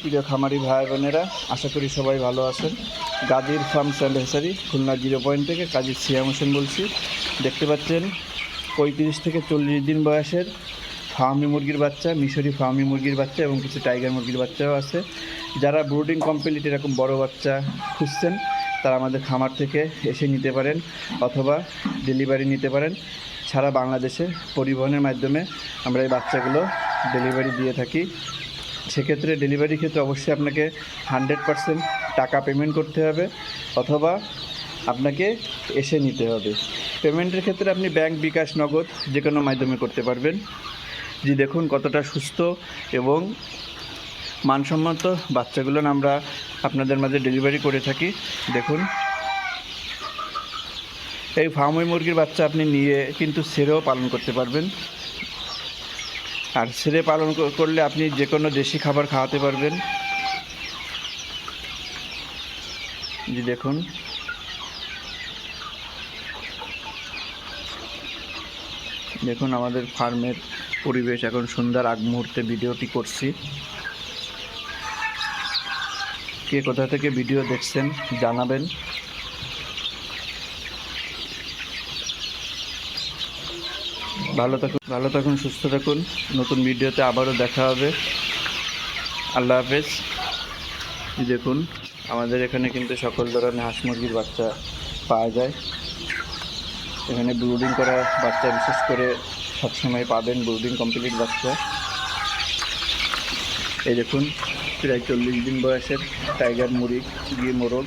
প্রিয় খামারি ভাই বোনেরা। আশা করি সবাই ভালো আছেন। গাজীর ফার্ম স্যান্ড হেসারি, খুলনা জিরো পয়েন্ট থেকে কাজী সিয়াম হোসেন বলছি। দেখতে পাচ্ছেন, পঁয়ত্রিশ থেকে চল্লিশ দিন বয়সের ফার্মি মুরগির বাচ্চা, মিশরি ফার্মি মুরগির বাচ্চা এবং কিছু টাইগার মুরগির বাচ্চাও আছে। যারা ব্রুডিং কমপ্লিট এরকম বড় বাচ্চা খুঁজছেন, তারা আমাদের খামার থেকে এসে নিতে পারেন অথবা ডেলিভারি নিতে পারেন। সারা বাংলাদেশে পরিবহনের মাধ্যমে আমরা এই বাচ্চাগুলো ডেলিভারি দিয়ে থাকি। সেক্ষেত্রে ডেলিভারি ক্ষেত্রে অবশ্যই আপনাকে হান্ড্রেড পারসেন্ট টাকা পেমেন্ট করতে হবে অথবা আপনাকে এসে নিতে হবে। পেমেন্টের ক্ষেত্রে আপনি ব্যাংক বিকাশ নগদ যে কোনো মাধ্যমে করতে পারবেন। জি, দেখুন কতটা সুস্থ এবং মানসম্মত বাচ্চাগুলো আমরা আপনাদের মাঝে ডেলিভারি করে থাকি। দেখুন। এই ফার্মই মুরগির বাচ্চা আপনি নিয়ে কিন্তু সেরেও পালন করতে পারবেন। আর ছেড়ে পালন করলে আপনি যে কোনো দেশি খাবার খাওয়াতে পারবেন। জি, দেখুন। দেখুন আমাদের ফার্মের পরিবেশ, এখন সুন্দর আগ মুহূর্তে ভিডিওটি করছি। কে কোথা থেকে ভিডিও দেখছেন জানাবেন। ভালো থাকুন ভালো থাকুন, সুস্থ থাকুন। নতুন ভিডিওতে আবারও দেখা হবে। আল্লাহ হাফেজ। দেখুন, আমাদের এখানে কিন্তু সকল ধরনের হাঁস মুরগির বাচ্চা পাওয়া যায়। এখানে ব্রুডিং করা বাচ্চা বিশেষ করে সবসময় পাবেন, ব্রুডিং কমপ্লিট বাচ্চা। এই দেখুন, প্রায় চল্লিশ দিন বয়সের টাইগার মুড়ি গিয়ে মোরগ।